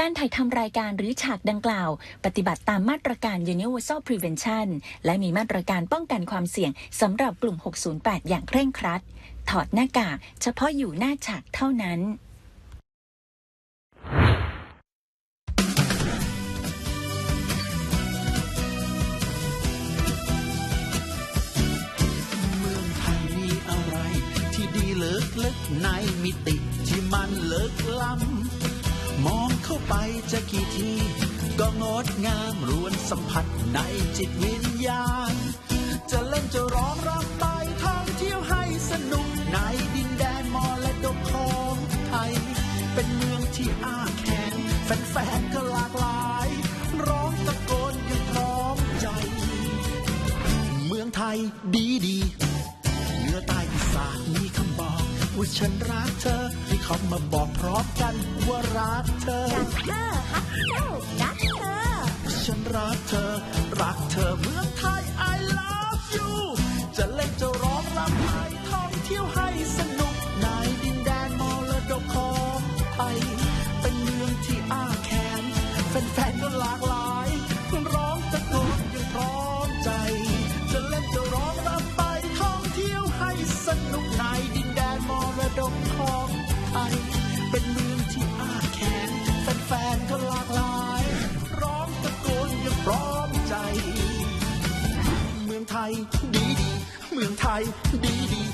การถ่ายทำรายการหรือฉากดังกล่าว ปฏิบัติตามมาตรการ Universal Prevention และมีมาตรการป้องกันความเสี่ยงสำหรับกลุ่ม 608 อย่างเคร่งครัด ถอดหน้ากากเฉพาะอยู่หน้าฉากเท่านั้นเมืองไทยมีอะไรที่ดีเลิกลึกในมิติที่มันเลิกล้ำ มองเข้าไปจะกี่ที ก็งดงามรวนสัมผัสในจิตวิญญาณ จะเล่นจะร้องรำไปท่องเที่ยวให้สนุกในดินแดนมอและดกของไทย เป็นเมืองที่อ้าแขนแฟนๆก็หล ไทยดีดี เมืองไทยดีดี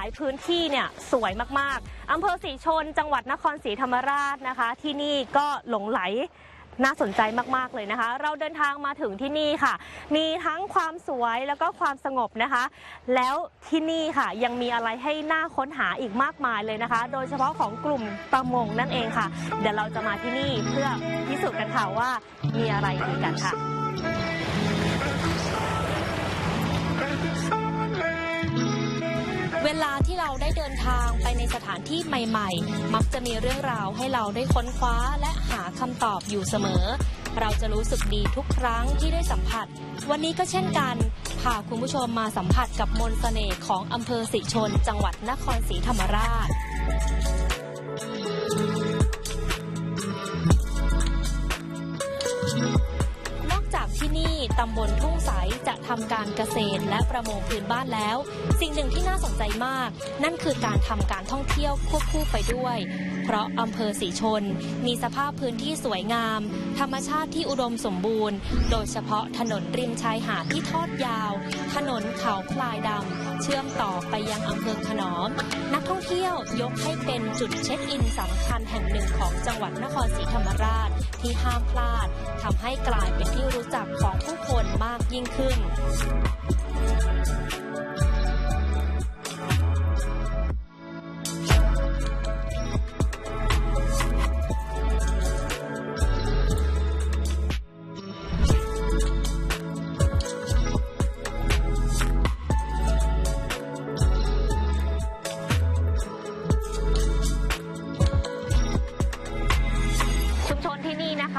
าหลายพื้นที่เนี่ยสวยมากๆอำเภอศรีชน จังหวัดนครศรีธรรมราชนะคะ ที่นี่ก็หลงไหลน่าสนใจมาก ๆ เลยนะคะ เราเดินทางมาถึงที่นี่ค่ะ มีทั้งความสวยแล้วก็ความสงบนะคะ แล้วที่นี่ค่ะยังมีอะไรให้น่าค้นหาอีกมากมายเลยนะคะ โดยเฉพาะของกลุ่มประมงนั่นเองค่ะ เดี๋ยวเราจะมาที่นี่เพื่อพิสูจน์กันค่ะว่ามีอะไรดีกันค่ะ ลาที่เราได้เดินทางไปในสถานที่ใหม่ๆ มักจะมีเรื่องราวให้เราได้ค้นคว้าและหาคำตอบอยู่เสมอ เราจะรู้สึกดีทุกครั้งที่ได้สัมผัส วันนี้ก็เช่นกันพาคุณผู้ชมมาสัมผัสกับมนต์เสน่ห์ของอำเภอสิชน จังหวัดนครศรีธรรมราช ที่นี่ตำบลทุ่งใสจะทำการเกษตรและประมงพื้นบ้านแล้ว สิ่งหนึ่งที่น่าสนใจมาก นั่นคือการทำการท่องเที่ยวควบคู่ไปด้วย เพราะอำเภอสีชน มีสภาพพื้นที่สวยงาม ธรรมชาติที่อุดมสมบูรณ์ โดยเฉพาะถนนริมชายหาดที่ทอดยาว ถนนเขาพลายดำ เชื่อมต่อไปยังอำเภอขนอม นักท่องเที่ยวยกให้เป็นจุดเช็คอินสำคัญแห่งหนึ่งของจังหวัดนครศรีธรรมราช ที่ห้ามพลาดทำให้กลายเป็นที่รู้จักของผู้คนมากยิ่งขึ้น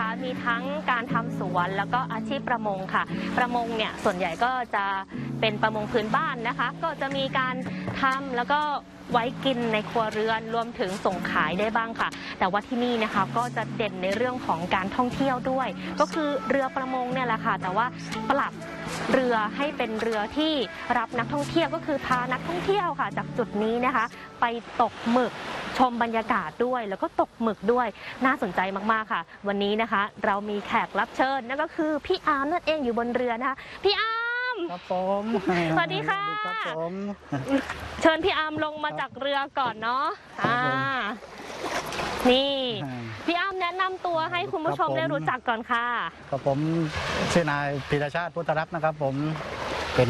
นะคะมีทั้งการทำสวนแล้วก็อาชีพประมงค่ะ ประมงเนี่ยส่วนใหญ่ก็จะ เป็นประมงพื้นบ้านนะคะ ก็จะมีการทำแล้วก็ไว้กินในครัวเรือนรวมถึงส่งขายได้บ้างค่ะ แต่ว่าที่นี่นะคะก็จะเด่นในเรื่องของการท่องเที่ยวด้วย ก็คือเรือประมงเนี่ยแหละค่ะ แต่ว่าปรับเรือให้เป็นเรือที่รับนักท่องเที่ยวก็คือพานักท่องเที่ยวค่ะ จากจุดนี้นะคะ ไปตกหมึกชมบรรยากาศด้วย แล้วก็ตกหมึกด้วยน่าสนใจมากๆค่ะ วันนี้นะคะ เรามีแขกรับเชิญนั่นก็คือพี่อาร์มนั่นเองอยู่บนเรือนะคะพี่อาร์ ครับผมสวัสดีค่ะสวัสดีครับผมเชิญพี่อาร์มลงมาจากเรือก่อนเนาะครับอ่าผมนี่อ่าพี่อาร์มแนะนำตัวให้คุณผู้ชมครับผมได้รู้จักก่อนค่ะกับผมชื่อนายพีรชาติพุทธรักษ์นะครับ ผมเป็น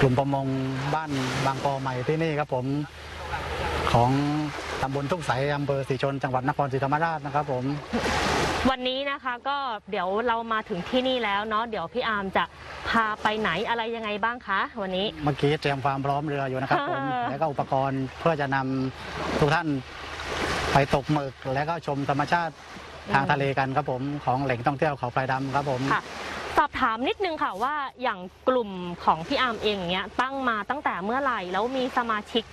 กลุ่มประมงบ้านบางกอใหม่ที่นี่ครับผมของ ตำบลทุ่งใสอำเภอศรีชนจังหวัดนครศรีธรรมราชนะครับผม วันนี้นะคะก็เดี๋ยวเรามาถึงที่นี่แล้วเนาะเดี๋ยวพี่อาร์มจะพาไปไหนอะไรยังไงบ้างคะวันนี้ เมื่อกี้เตรียมความพร้อมเรืออยู่นะครับผมอ่าแล้วก็อุปกรณ์เพื่อจะนำทุกท่านไปตกหมึก แล้วก็ชมธรรมชาติทางทะเลกันครับผมของแหล่งท่องเที่ยวเขาพลายดำครับผม ค่ะ สอบถามนิดนึงค่ะว่าอย่างกลุ่มของพี่อาร์มเองเนี้ยตั้งมาตั้งแต่เมื่อไหร่แล้วมีสมาชิก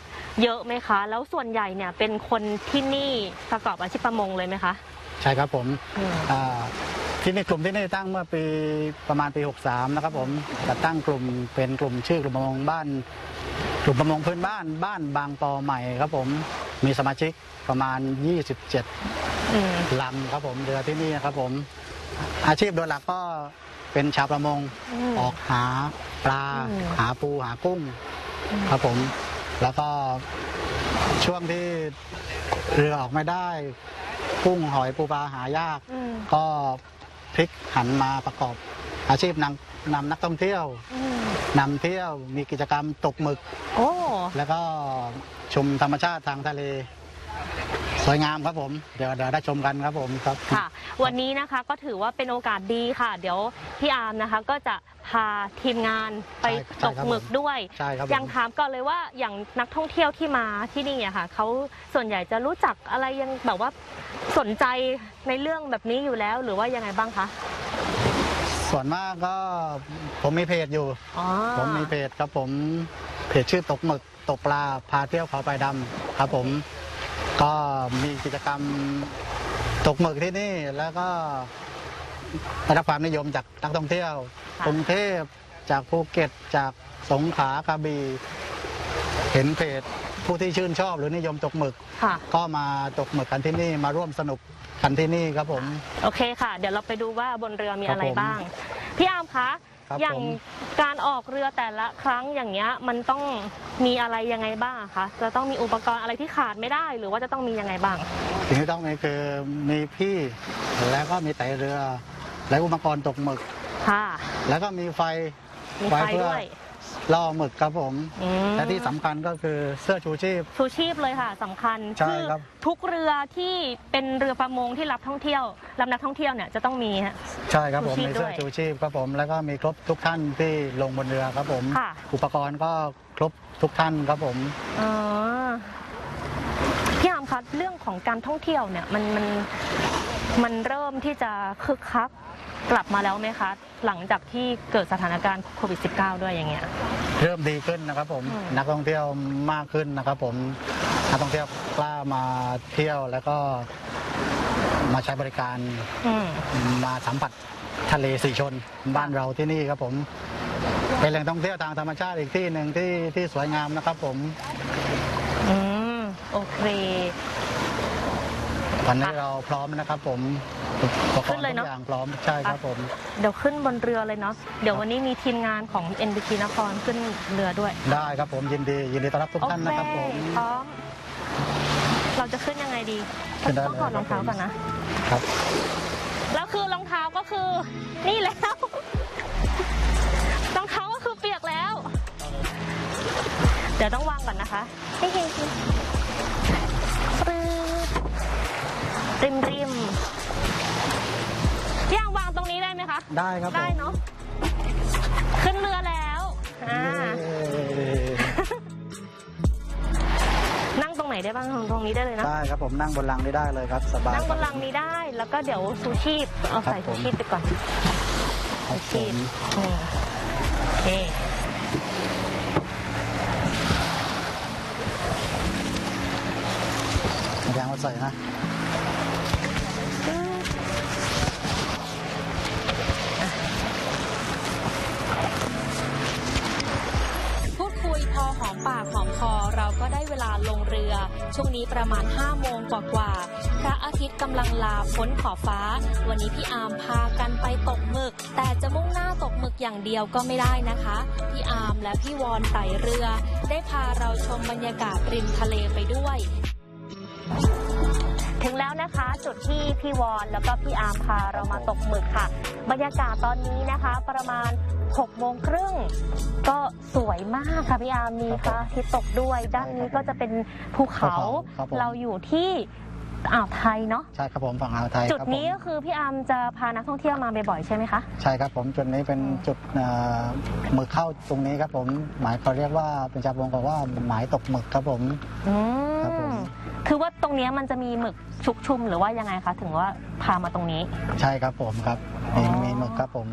เยอะไหมคะ แล้วส่วนใหญ่เนี่ยเป็นคนที่นี่ประกอบอาชีพประมงเลยไหมคะใช่ครับผมอืมอ่าที่นี่กลุ่มที่นี่ตั้งเมื่อปีประมาณปี 63 นะครับผมจัดตั้งกลุ่มเป็นกลุ่มชื่อกลุ่มประมงบ้าน กลุ่มประมงพื้นบ้านบ้านบางปอใหม่ครับผมมีสมาชิกประมาณ 27 อืมลำครับผมเรือที่นี่นะครับผม อาชีพโดยหลักก็เป็นชาวประมง อืม ออกหาปลา อืม หาปูหากุ้ง ครับผม แล้วก็ช่วงที่เรือออกไม่ได้กุ้งหอยปูปลาหายาก อืม ก็พลิกหันมาประกอบอาชีพนำนำนักท่องเที่ยวอืมนำเที่ยวมีกิจกรรมตกหมึก โอ้ แล้วก็ชมธรรมชาติทางทะเลส วยงามครับผม เดี๋ยวเดี๋ยวได้ชมกันครับผมครับ ค่ะ วันนี้นะคะก็ถือว่าเป็นโอกาสดีค่ะ เดี๋ยวพี่อาร์มนะคะก็จะพาทีมงานไปใช่ใช่ตกครับหมึกผมด้วยใช่ครับผมอย่างถามก่อนเลยว่าอย่างนักท่องเที่ยวที่มาที่นี่อะค่ะเขาส่วนใหญ่จะรู้จักอะไรยังแบบว่าสนใจในเรื่องแบบนี้อยู่แล้วหรือว่ายังไงบ้างคะส่วนมากก็ผมมีเพจอยู่ อ๋อ ผมมีเพจครับผมเพจชื่อตกหมึกตกปลาพาเที่ยวเขาไปดำครับผม ก็มีกิจกรรมตกหมึกที่นี่แล้วก็ได้รับความนิยมจากนักท่องเที่ยวค่ะกรุงเทพจากภูเก็ตจากสงขลากระบี่เห็นเพจผู้ที่ชื่นชอบหรือนิยมตกหมึก ค่ะ ก็มาตกหมึกกันที่นี่มาร่วมสนุกกันที่นี่ครับผม โอเคค่ะ เดี๋ยวเราไปดูว่าบนเรือมีครับอะไรผม บ้าง พี่อาร์มคะ ครับอย่างผม การออกเรือแต่ละครั้งอย่างเงี้ยมันต้องมีอะไรยังไงบ้างอะคะจะต้องมีอุปกรณ์อะไรที่ขาดไม่ได้ หรือว่าจะต้องมียังไงบ้าง สิ่งที่ต้องมีคือมีพี่แล้วก็มีไตเรือ และอุปกรณ์ตกหมึก ค่ะ แล้วก็มีไฟมีไฟเพื่อด้วย ล่อหมึกครับผม อืมและที่สำคัญก็คือเสื้อชูชีพ ชูชีพเลยค่ะสำคัญใช่ครับ ทุกเรือที่เป็นเรือประมงที่รับท่องเที่ยวรับนักท่องเที่ยวเนี่ยจะต้องมีฮะ ใช่ครับผมชูชีพมีเสื้อด้วยชูชีพครับผมแล้วก็มีครบทุกท่านที่ลงบนเรือครับผม ค่ะ อุปกรณ์ก็ครบทุกท่านครับผม อ๋อพี่อาร์มคะเรื่องของการท่องเที่ยวเนี่ยมันมันมันเริ่มที่จะคึกคัก กลับมาแล้วไหมคะ หลังจากที่เกิดสถานการณ์โควิด -19 ด้วยอย่างเงี้ย เริ่มดีขึ้นนะครับผมอืม นักท่องเที่ยวมากขึ้นนะครับผมนักท่องเที่ยวกล้ามาเที่ยวแล้วก็มาใช้บริการอืม มาสัมผัสทะเลสีชนบ้านเราที่นี่ครับผมเป็นแหล่งท่องเที่ยวทางธรรมชาติอีกที่หนึ่งที่ที่สวยงามนะครับผม อืม โอเค วันนี้เราพร้อมนะครับผมอุปกขึ้รนณ์เลยทุเนอะกอย่างพร้อมใช่ครับผมเดี๋ยวขึ้นบนเรือเลยเนาะเดี๋ยววันนี้มีทีมงานของ NBT นครขึ้นเรือด้วย ได้ครับผมยินดียินดีต้อนรับทุกโอท่านเคนะครับผมพร้อมเราจะขึ้นยังไงดีขึ้นได้ต้องถอดเลยรองเท้าครับผมก่อนนะครับแล้วคือรองเท้าก็คือ นี่แล้วรองเท้าก็คือเปียกแล้ว เดี๋ยวต้องวางก่อนนะคะ ริมริมพี่ยางวางตรงนี้ได้ไหมคะ ได้ครับผมได้เนาะขึ้นเรือแล้วอ่าเย้นั่งตรงไหนได้บ้างตรงนี้ได้เลยนะ ได้ครับผมนั่งบนลังนี้ได้เลยครับสบายนั่งบนลังนี้ได้แล้วก็เดี๋ยวชูชีพเอาใส่ครับผมชูชีพไปก่อนครับผชีพมอืมโอเคยางมาใส่นะ ช่วงนี้ประมาณ 5 โมงกว่าๆพระอาทิตย์กำลังลาพ้นขอบฟ้า วันนี้พี่อาร์มพากันไปตกหมึก แต่จะมุ่งหน้าตกหมึกอย่างเดียวก็ไม่ได้นะคะ พี่อาร์มและพี่วอนไต่เรือ ได้พาเราชมบรรยากาศริมทะเลไปด้วย ถึงแล้วนะคะ จุดที่พี่วอนแล้วก็พี่อาร์มพาเรามาตกหมึกค่ะ บรรยากาศตอนนี้นะคะ ประมาณ6โมงครึ่งก็สวยมากค่ะพี่อาร์มมีพระอาทิตย์ตกด้วย ด้านนี้ก็จะเป็นภูเขาครับผมเราอยู่ที่ อ่าวไทยเนาะใช่ครับผมฝั่งอ่าวไทยจุดครับผมนี้ก็คือพี่อาร์มจะพานักท่องเที่ยวมาบ่อยๆใช่ไหมคะ ใช่ครับผมจุดนี้เป็นจุดเอ่อหมึกเข้าตรงนี้ครับผมหมายเขาเรียกว่าเป็นชาวประมงบอกว่าหมายตกหมึกครับผม อืครับผม มคือว่าตรงเนี้ยมันจะมีหมึกชุกชุมหรือว่ายังไงคะถึงว่าพามาตรงนี้ ใช่ครับผมครับมีอ๋อ มีหมึกครับผม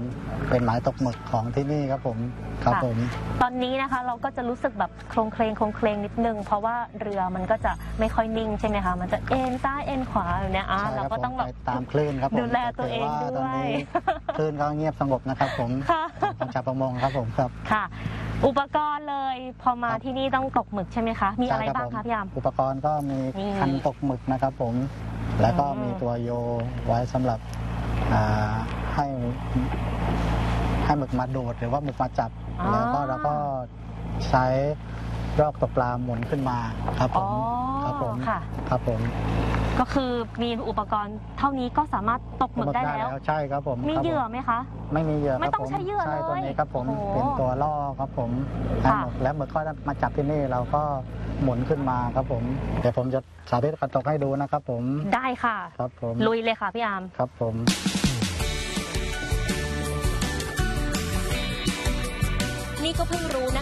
เป็นหมายตกหมึกของที่นี่ครับผมครับค่ะผม ตอนนี้นะคะเราก็จะรู้สึกแบบโครงเคลงโครงเคลงนิดนึง เพราะว่าเรือมันก็จะไม่ค่อยนิ่งใช่ไหมคะ มันจะเอ็นซ้ายเอ็นขวาแบบเนี้ยอะใช่เราครับก็ผมต้องแบบไปตามคลื่นครับผมดูแลตัวเองแต่ด้วยว่าตอนนี้คลื่นก็เงียบสงบนะครับผมค่ะ ของชาวประมงครับผมครับ ค่ะ อุปกรณ์เลย พอมาครับ ที่นี่ต้องตกหมึกใช่ไหมคะ มีอะไรใช่บ้างผคะพี่ยาม อุปกรณ์ก็มีนี่คันตกหมึกนะครับผม แล้วก็อืม มีตัวโยไว้สำหรับอ่าให้ให้หมึกมาโดดหรือว่าหมึกมาจับ แล้วก็เราก็ใช้รอกตกปลาหมุนขึ้นมาครับผอ๋อมครับผมค่ะ ครับผม ก็คือมีอุปกรณ์เท่านี้ก็สามารถตกหมึกได้แล้ว ใช่ครับผมมีครับผเหยื่อไหมคะ ไม่มีเหยื่อไม่ครับต้องผมใช้เหยื่อใช่เลยตัวนี้ครับผมโอ้โหเป็นตัวล่อครับผมให้ค่ะหมึกแล้วหมึกก็มาจับที่นี่เราก็หมุนขึ้นมาครับผม เดี๋ยวผมจะสาธิตการตกให้ดูนะครับผมได้ค่ะครับผมลุยเลยค่ะพี่อาร์มครับผม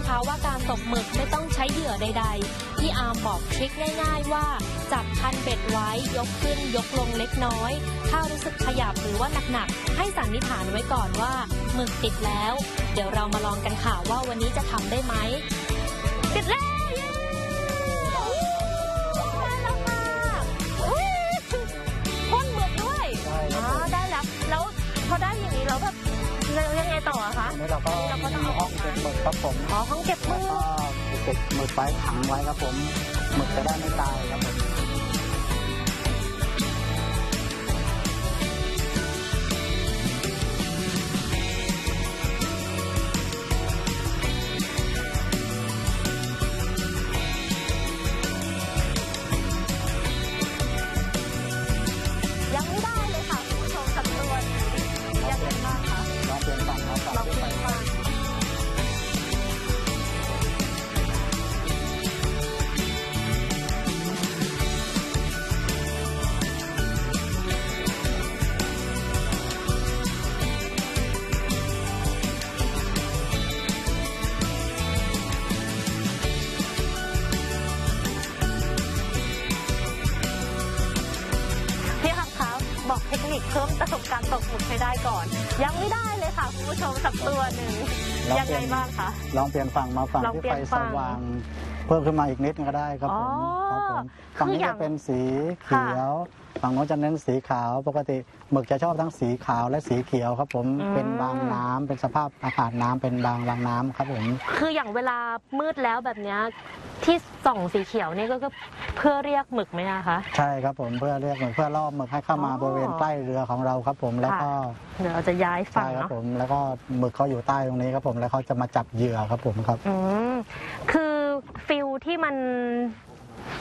นะคะว่าการตกหมึกไม่ต้องใช้เหยื่อใด ๆ พี่อาร์มบอกทริคง่าย ๆ ว่า จับคันเบ็ดไว้ยกขึ้นยกลงเล็กน้อย ถ้ารู้สึกขยับหรือว่าหนักๆ ให้สันนิษฐานไว้ก่อนว่าหมึกติดแล้ว เดี๋ยวเรามาลองกันค่ะว่าวันนี้จะทำได้ไหมติดแล้วได้แล้ว งต่ออะคะอันนี้เราก็เราก็ต้องเอาห้องเก็บหมึกครับผมอ๋อห้องเก็บหแล้มึวกก็เก็บหมึกไว้ขังไว้ครับผมหมึกจะได้ไม่ตายครับผมยังไม่ เทคนิคเพิ่มประสบการณ์ตกหมึกให้ได้ก่อน ยังไม่ได้เลยค่ะคุณผู้ชมสักตัวหนึ่งยังไงบ้างคะ ลองเปลี่ยนฝั่งมาฝั่งลองที่เปลี่ไฟยนสฝั่งว่าง เพิ่มขึ้นมาอีกนิดก็ได้ครับผมอ๋อครับผมคือฝั่งนี้อย่าจะงเป็นสีค่ะเขียว ฝั่งโน้นจะเน้นสีขาว ปกติหมึกจะชอบทั้งสีขาวและสีเขียวครับ ผมอืม เป็นบางน้ำเป็นสภาพอากาศน้ำเป็นบางบางน้ำครับผม คืออย่างเวลามืดแล้วแบบเนี้ยที่ส่องสีเขียวนี่ก็ก็เพื่อเรียกหมึกไหมอะคะ ใช่ครับผมเพื่อเรียกหมึกเพื่อล่อหมึกให้เข้ามาอ๋อบริเวณใกล้เรือของเราครับผมแล้วก็เดี๋ยวเราจะย้ายฝั่ใช่งครับเนาะผมแล้วก็หมึกเขาอยู่ใต้ตรงนี้ครับผมแล้วเขาจะมาจับเหยื่อครับผมครับ อืมคือฟิลที่มัน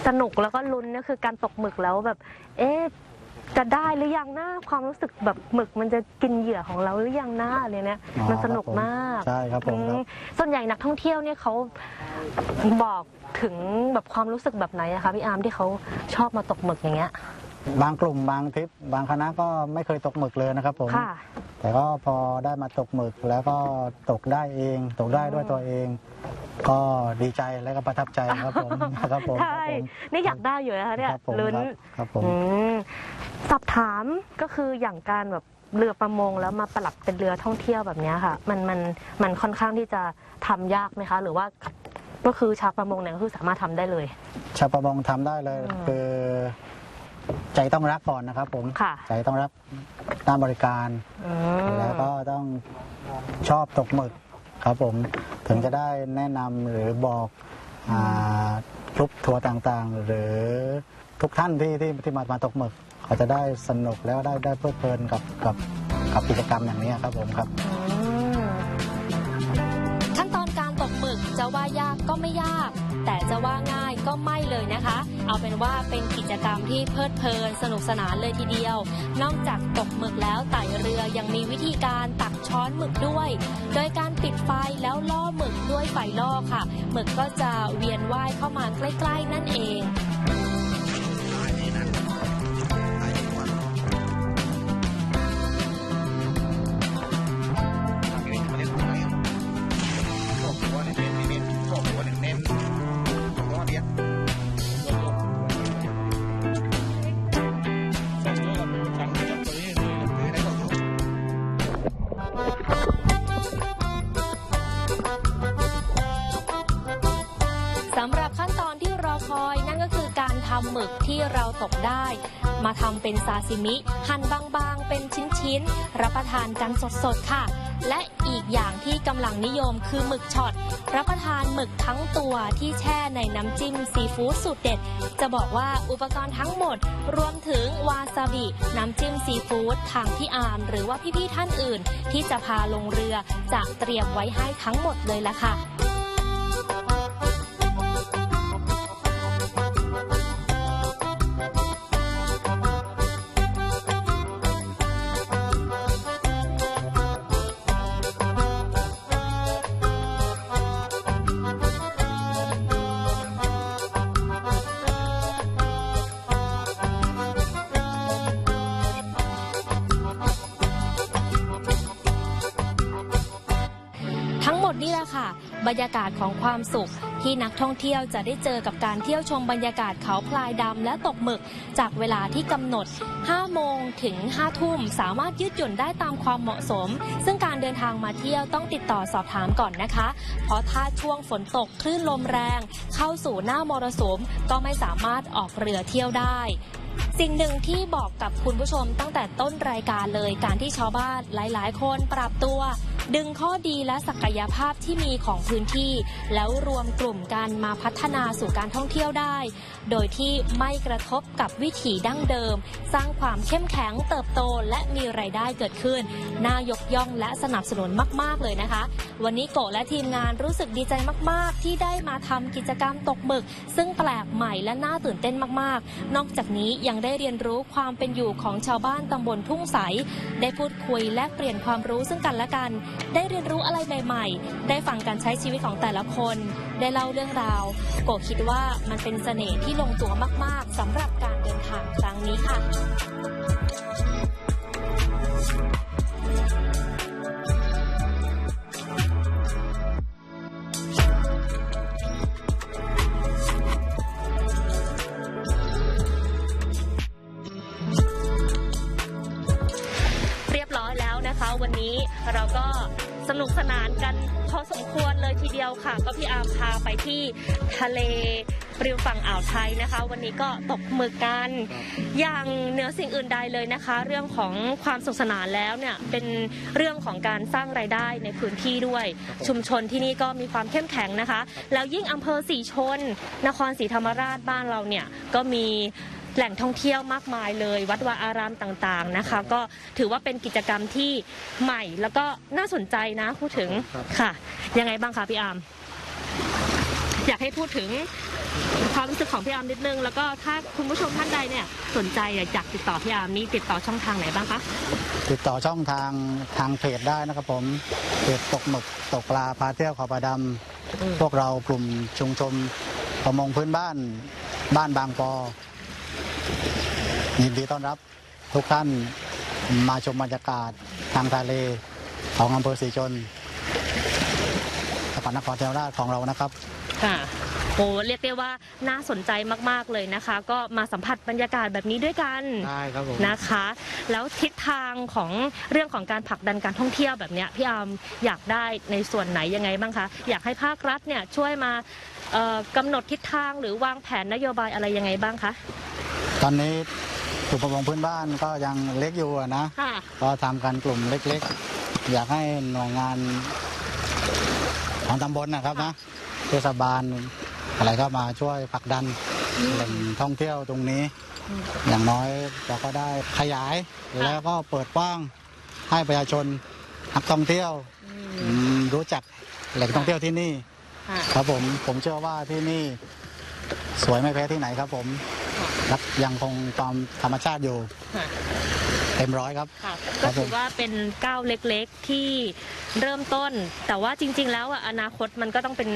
สนุกแล้วก็ลุ้นก็คือการตกหมึกแล้วแบบ เอ๊ะจะได้หรือยังนะความรู้สึกแบบหมึกมันจะกินเหยื่อของเราหรือยังนะอะไรเนี่ยอ๋อมันสนุกครับผมมากใช่ครับผมครับอืมส่วนใหญ่นักท่องเที่ยวเนี่ยเขาบอกถึงแบบความรู้สึกแบบไหนอะคะพี่อาร์มที่เขาชอบมาตกหมึกอย่างเงี้ย บางกลุ่มบางทริปบางคณะก็ไม่เคยตกหมึกเลยนะครับผม ค่ะ แต่ก็พอได้มาตกหมึกแล้วก็ตกได้เอง ตกได้ด้วยตัวเอง ก็ดีใจและก็ประทับใจครับผม ครับผมใช่ครับผม นี่อยากได้อยู่นะคะเนี่ยครับผมลุ้นครับครับผม อืมสอบถามก็คืออย่างการแบบเรือประมงแล้วมาปรับเป็นเรือท่องเที่ยวแบบเนี้ยค่ะ มันมันมันค่อนข้างที่จะทำยากไหมคะ หรือว่าก็คือชาวประมงเนี่ยก็คือสามารถทำได้เลย ชาวประมงทำได้เลย อืมคือ ใจต้องรักก่อนนะครับผมค่ะ ใจต้องรักด้านบริการ อืมแล้วก็ต้องชอบตกหมึกครับผมถึงจะได้แนะนำหรือบอกอ่ากรุ๊ปทัวร์ต่างๆ หรือทุกท่านที่ที่ที่มามาตกหมึกเขาจะได้สนุกแล้วได้ได้เพลิดเพลินกับกับกับกิจกรรมอย่างนี้ครับผมครับ อืมขั้นตอนการตกหมึกจะว่ายากก็ไม่ยาก แต่จะว่าง่ายก็ไม่เลยนะคะ เอาเป็นว่าเป็นกิจกรรมที่เพลิดเพลินสนุกสนานเลยทีเดียว นอกจากตกหมึกแล้วไต่เรือยังมีวิธีการตักช้อนหมึกด้วย โดยการปิดไฟแล้วล่อหมึกด้วยไฟล่อค่ะ หมึกก็จะเวียนว่ายเข้ามาใกล้ ๆ นั่นเองำเป็นซาซิมิ หั่นบางๆ เป็นชิ้นๆ รับประทานกันสดๆ ค่ะ และอีกอย่างที่กำลังนิยมคือหมึกช็อต รับประทานหมึกทั้งตัวที่แช่ในน้ำจิ้มซีฟู้ดสูตรเด็ด จะบอกว่าอุปกรณ์ทั้งหมด รวมถึงวาซาบิ น้ำจิ้มซีฟู้ดทางพี่อาร์มหรือว่าพี่ๆท่านอื่น ที่จะพาลงเรือจะเตรียมไว้ให้ทั้งหมดเลยละค่ะากาศของความสุข ที่นักท่องเที่ยวจะได้เจอกับการเที่ยวชมบรรยากาศเขาพลายดำและตกหมึก จากเวลาที่กำหนด 5 โมงถึง 5 ทุ่ม สามารถยืดหยุ่นได้ตามความเหมาะสม ซึ่งการเดินทางมาเที่ยวต้องติดต่อสอบถามก่อนนะคะ เพราะถ้าช่วงฝนตกคลื่นลมแรง เข้าสู่หน้ามรสุมก็ไม่สามารถออกเรือเที่ยวได้สิ่งหนึ่งที่บอกกับคุณผู้ชมตั้งแต่ต้นรายการเลยการที่ชาวบ้านหลาย ๆ คนปรับตัว ดึงข้อดีและศักยภาพที่มีของพื้นที่ แล้วรวมกลุ่มกันมาพัฒนาสู่การท่องเที่ยวได้ โดยที่ไม่กระทบกับวิถีดั้งเดิม สร้างความเข้มแข็งเติบโตและมีไรายได้เกิดขึ้น น่ายกย่องและสนับสนุนมาก ๆ เลยนะคะ วันนี้โกและทีมงานรู้สึกดีใจมาก ๆ ที่ได้มาทำกิจกรรมตกหมึก ซึ่งแปลกใหม่และน่าตื่นเต้นมาก ๆ นอกจากนี้ยังได้เรียนรู้ความเป็นอยู่ของชาวบ้านตำบลทุ่งใส ได้พูดคุยและเปลี่ยนความรู้ซึ่งกันและกันได้เรียนรู้อะไรใหม่ ๆ ได้ฟังการใช้ชีวิตของแต่ละคน ได้เล่าเรื่องราว โกคิดว่ามันเป็นเสน่ห์ที่ลงตัวมาก ๆสำหรับการเดินทางครั้งนี้ค่ะ เราก็สนุกสนานกันพอสมควรเลยทีเดียวค่ะ ก็พี่อาร์มพาไปที่ทะเลริมฝั่งอ่าวไทยนะคะ วันนี้ก็ตกหมึกกันอย่างเหนือสิ่งอื่นใดเลยนะคะ เรื่องของความสนุกสนานแล้วเนี่ยเป็นเรื่องของการสร้างรายได้ในพื้นที่ด้วย ชุมชนที่นี่ก็มีความเข้มแข็งนะคะ แล้วยิ่งอำเภอสีชน นครศรีธรรมราชบ้านเราเนี่ยก็มี แหล่งท่องเที่ยวมากมายเลย วัดวาอารามต่างๆนะคะ ก็ถือว่าเป็นกิจกรรมที่ใหม่แล้วก็น่าสนใจนะพูดถึงค่ะ ยังไงบ้างคะพี่อาร์มอยากให้พูดถึงความรู้สึกของพี่อาร์มนิดนึง แล้วก็ถ้าคุณผู้ชมท่านใดเนี่ยสนใจอยากติดต่อพี่อาร์มนี่ติดต่อช่องทางไหนบ้างคะติดต่อช่องทางทางเพจได้นะครับผมเพจตกหมึกตกปลาพาเที่ยวเขอปลาดอืมำพวกเรากลุ่มชุมชนประมงพื้นบ้านบ้านบางปอ ยินดีต้อนรับทุกท่านมาชมบรรยากาศทางทะเลของอำเภอศรีชนจังหวัดนครศรีธรรมราชของเรานะครับค่ะโอ้เรียกได้ว่าน่าสนใจมาก ๆ เลยนะคะ ก็มาสัมผัสบรรยากาศแบบนี้ด้วยกันได้ครับผมนะคะ แล้วทิศทางของเรื่องของการผลักดันการท่องเที่ยวแบบเนี้ยพี่อาร์มอยากได้ในส่วนไหนยังไงบ้างคะ อยากให้ภาครัฐเนี่ยช่วยมาเอ่อกำหนดทิศทางหรือวางแผนนโยบายอะไรยังไงบ้างคะ ตอนนี้ กลุ่มประมงพื้นบ้านก็ยังเล็กอยู่อะนะ ค่ะ ก็ทำกันกลุ่มเล็กๆ อยากให้หน่วยงานของตำบลนะครับนะเทศบาลอะไรก็มาช่วยผลักดันแหล่งท่องเที่ยวตรงนี้ อย่างน้อยเราก็ได้ขยาย แล้วก็เปิดกว้างให้ประชาชนนักท่องเที่ยวอืมรู้จักแหล่งท่องเที่ยวที่นี่ ค่ะ ครับผมผมเชื่อว่าที่นี่สวยไม่แพ้ที่ไหนครับผม รักยังคงความธรรมชาติอยู่ค่ะเต็มร้อยครับ ค่ะครัก็บผมถือว่าเป็นก้าวเล็กๆที่เริ่มต้น แต่ว่าจริง ๆ แล้วอะอนาคตมันก็ต้องเป็น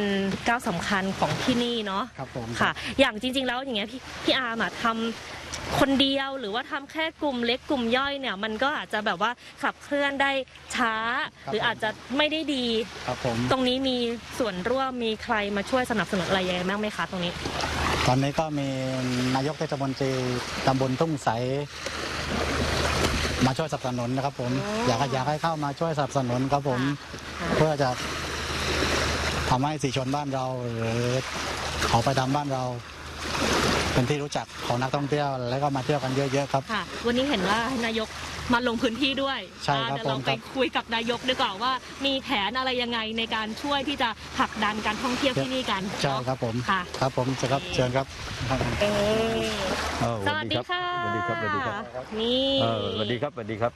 ก้าวสำคัญของที่นี่เนาะ ครับผมค่ะ อย่างจริง ๆ แล้วอย่างเงี้ยพี่พี่อาร์มอะทำคนเดียวหรือว่าทำแค่กลุ่มเล็กกลุ่มย่อยเนี่ย มันก็อาจจะแบบว่าขับเคลื่อนได้ช้า หรืออาจจะไม่ได้ดี ครับผม ตรงนี้มีส่วนร่วมมีใครมาช่วยสนับสนุนอะไรยังไงบ้างไหมคะตรงนี้ ตอนนี้ก็มีนายกเทศมนตรีตำบลทุ่งใส มาช่วยสนับสนุนนะครับ ผมอ๋อออยากให้อยากให้เข้ามาช่วยสนับสนุนครับผมค่ะเพื่อจะทำให้สีชนบ้านเราหรือออกไปทำบ้านเรา เป็นที่รู้จักของนักท่องเที่ยวแล้วก็มาเที่ยวกันเยอะๆครับ ค่ะ วันนี้เห็นว่านายกมาลงพื้นที่ด้วยใช่ครับอ่าเดี๋ยวเราผมไปครับ คุยกับนายกดีกว่าว่า มีแผนอะไรยังไงในการช่วยที่จะผลักดันการท่องเที่ยวที่นี่กันใช่เนาะครับผมค่ะครับผมครับเชิญครับ เออเอ่อสวัสดีค่ะสวัสดีครับสวัสดีครับนี่ เอ่อสวัสดีครับสวัสดีครับ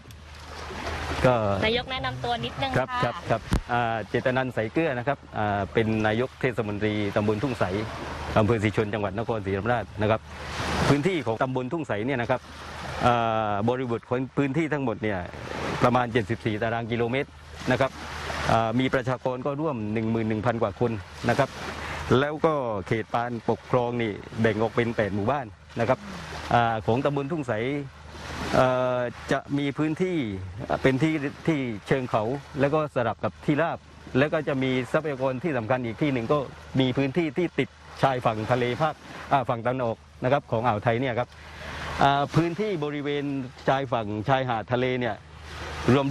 ก็นายกแนะนำตัวนิดนึงครับค่ะครับครับอ่าเจตนันท์ใสเกลือนะครับอ่าเป็นนายกเทศมนตรีตำบลทุ่งใสอำเภอศรีชนจังหวัดนครศรีธรรมราชนะครับ พื้นที่ของตำบลทุ่งใสเนี่ยนะครับอ่าบริบทของพื้นที่ทั้งหมดเนี่ยประมาณ 74 ตารางกิโลเมตรนะครับอ่ามีประชากรก็ร่วม 11,000 กว่าคนนะครับ แล้วก็เขตปานปกครองนี่แบ่งออกเป็น 8 หมู่บ้านนะครับอาของตำบลทุ่งใสเอ่อ จะมีพื้นที่เป็นที่ที่เชิงเขา แล้วก็สลับกับที่ราบ แล้วก็จะมีทรัพยากรที่สำคัญอีกที่หนึ่งก็มีพื้นที่ที่ติดชายฝั่งทะเลภาคอ่าฝั่งตะวันออกนะครับของอ่าวไทยเนี่ยครับอ่าพื้นที่บริเวณชายฝั่งชายหาดทะเลเนี่ย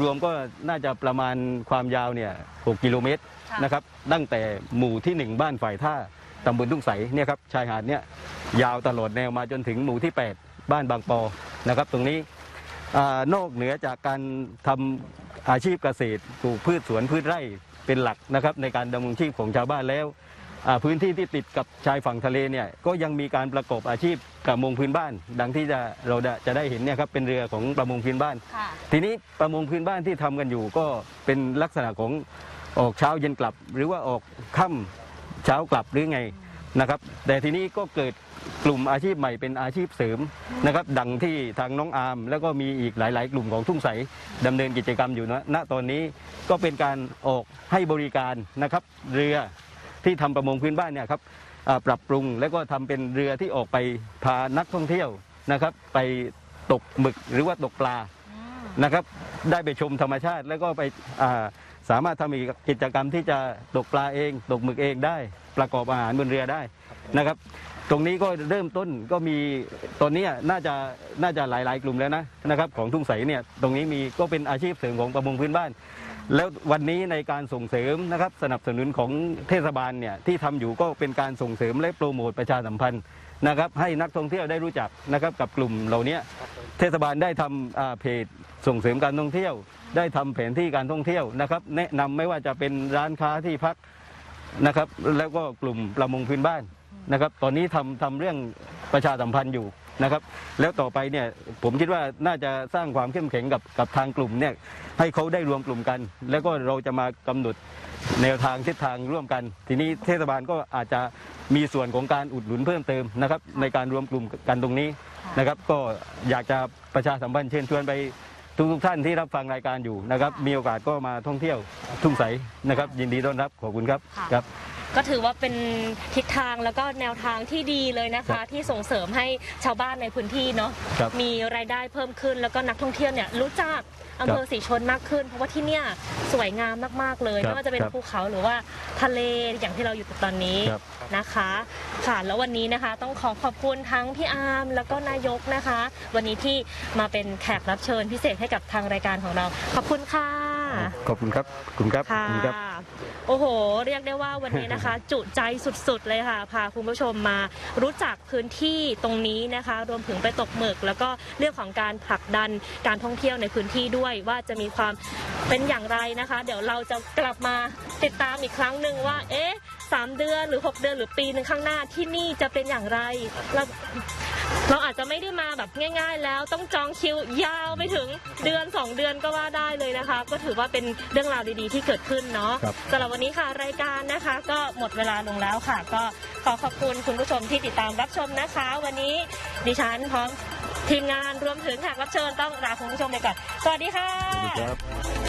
รวมๆก็น่าจะประมาณความยาวเนี่ย6กิโลเมตรค่ะนะครับตั้งแต่หมู่ที่หนึ่งบ้านฝ่ายท่าตำบลทุ่งใสเนี่ยครับชายหาดเนี่ยยาวตลอดแนวมาจนถึงหมู่ที่ 8 บ้านบางปอนะครับ ตรงนี้อานอกเหนือจากการทำอาชีพเกษตรปลูกพืชสวนพืชไร่เป็นหลักนะครับ ในการดำรงชีพของชาวบ้านแล้วอ่าพื้นที่ที่ติดกับชายฝั่งทะเลเนี่ยก็ยังมีการประกอบอาชีพประมงพื้นบ้าน ดังที่จะเราจะจะได้เห็นเนี่ยครับเป็นเรือของประมงพื้นบ้านค่ะทีนี้ประมงพื้นบ้านที่ทำกันอยู่ก็เป็นลักษณะของออกเช้าเย็นกลับ หรือว่าออกค่ำเช้ากลับหรือไง นะครับ แต่ทีนี้ก็เกิดกลุ่มอาชีพใหม่เป็นอาชีพเสริมนะครับ ดังที่ทางน้องอาร์มแล้วก็มีอีกหลาย ๆ กลุ่มของทุ่งใสดำเนินกิจกรรมอยู่นะณตอนนี้ก็เป็นการออกให้บริการนะครับ เรือที่ทำประมงพื้นบ้านเนี่ยครับปรับปรุงแล้วก็ทำเป็นเรือที่ออกไปพานักท่องเที่ยวนะครับ ไปตกหมึกหรือว่าตกปลานะครับ ได้ไปชมธรรมชาติแล้วก็ไปอ่า สามารถทำอีกกิจกรรมที่จะตกปลาเองตกหมึกเองได้ ประกอบอาหารบนเรือได้นะครับ ตรงนี้ก็เริ่มต้นก็มีตอนนี้น่าจะน่าจะหลาย ๆ กลุ่มแล้วนะนะครับ ของทุ่งใสเนี่ยตรงนี้มีก็เป็นอาชีพเสริมของประมงพื้นบ้าน แล้ววันนี้ในการส่งเสริมนะครับสนับสนุนของเทศบาลเนี่ยที่ทำอยู่ก็เป็นการส่งเสริมและโปรโมทประชาสัมพันธ์นะครับให้นักท่องเที่ยวได้รู้จักนะครับกับกลุ่มเหล่านี้เทศบาลได้ทำอ่าเพจส่งเสริมการท่องเที่ยว ได้ทำแผนที่การท่องเที่ยวนะครับ แนะนำไม่ว่าจะเป็นร้านค้าที่พักนะครับ แล้วก็กลุ่มประมงพื้นบ้านนะครับ ตอนนี้ทำทำเรื่องประชาสัมพันธ์อยู่นะครับ แล้วต่อไปเนี่ยผมคิดว่าน่าจะสร้างความเข้มแข็งกับกับทางกลุ่มเนี่ยให้เขาได้รวมกลุ่มกัน แล้วก็เราจะมากำหนดแนวทางทิศทางร่วมกัน ทีนี้เทศบาลก็อาจจะมีส่วนของการอุดหนุนเพิ่มเติมนะครับ ในการรวมกลุ่มกันตรงนี้นะครับ ก็อยากจะประชาสัมพันธ์เชิญชวนไป ทุกทุกๆท่านที่รับฟังรายการอยู่นะครับ มีโอกาสก็มาท่องเที่ยวทุ่งใสนะครับ ยินดีต้อนรับขอบคุณครับค่ะ ครับ ก็ถือว่าเป็นทิศทางแล้วก็แนวทางที่ดีเลยนะครัคะบที่ส่งเสริมให้ชาวบ้านในพื้นที่เนาะครับมีรายได้เพิ่มขึ้น แล้วก็นักท่องเที่ยวเนี่ยรู้จักอำเภอสีชนมากขึ้น เพราะว่าที่เนี่ยสวยงามมากๆเลยครับไม่ว่าจะเป็นครับภูเขาหรือว่าทะเลอย่างที่เราอยู่ตอนนี้ครับ นะคะค่ะแล้ววันนี้นะคะ ต้องขอขอบคุณทั้งพี่อาร์มแล้วก็นายกนะคะ วันนี้ที่มาเป็นแขกรับเชิญพิเศษให้กับทางรายการของเรา ขอบคุณค่ะ ขอบคุณครับขอบคุณครับขค่ะอบคุณครับ โอ้โห เรียกได้ว่าวันนี้นะคะ จุใจสุดๆเลยค่ะพาคุณผู้ชมมารู้จักพื้นที่ตรงนี้นะคะ รวมถึงไปตกหมึก แล้วก็เรื่องของการผลักดันการท่องเที่ยวในพื้นที่ด้วยว่าจะมีความเป็นอย่างไรนะคะ เดี๋ยวเราจะกลับมาติดตามอีกครั้งหนึ่งว่า เอ๊ะสามเดือนหรือ 6 เดือนหรือปีหนึ่งข้างหน้าที่นี่จะเป็นอย่างไรเรา เราอาจจะไม่ได้มาแบบง่าย ๆ แล้วต้องจองคิวยาวไปถึงเดือน 2 เดือนก็ว่าได้เลยนะคะ ก็ถือว่าเป็นเรื่องราวดีๆที่เกิดขึ้นเนาะครับ สำหรับวันนี้ค่ะรายการนะคะ ก็หมดเวลาลงแล้วค่ะ ก็ขอขอบคุณคุณผู้ชมที่ติดตามรับชมนะคะ วันนี้ดิฉันพร้อมทีมงานรวมถึงแขกรับเชิญต้องลาคุณผู้ชมไปก่อนสวัสดีค่ะ สวัสดีครับ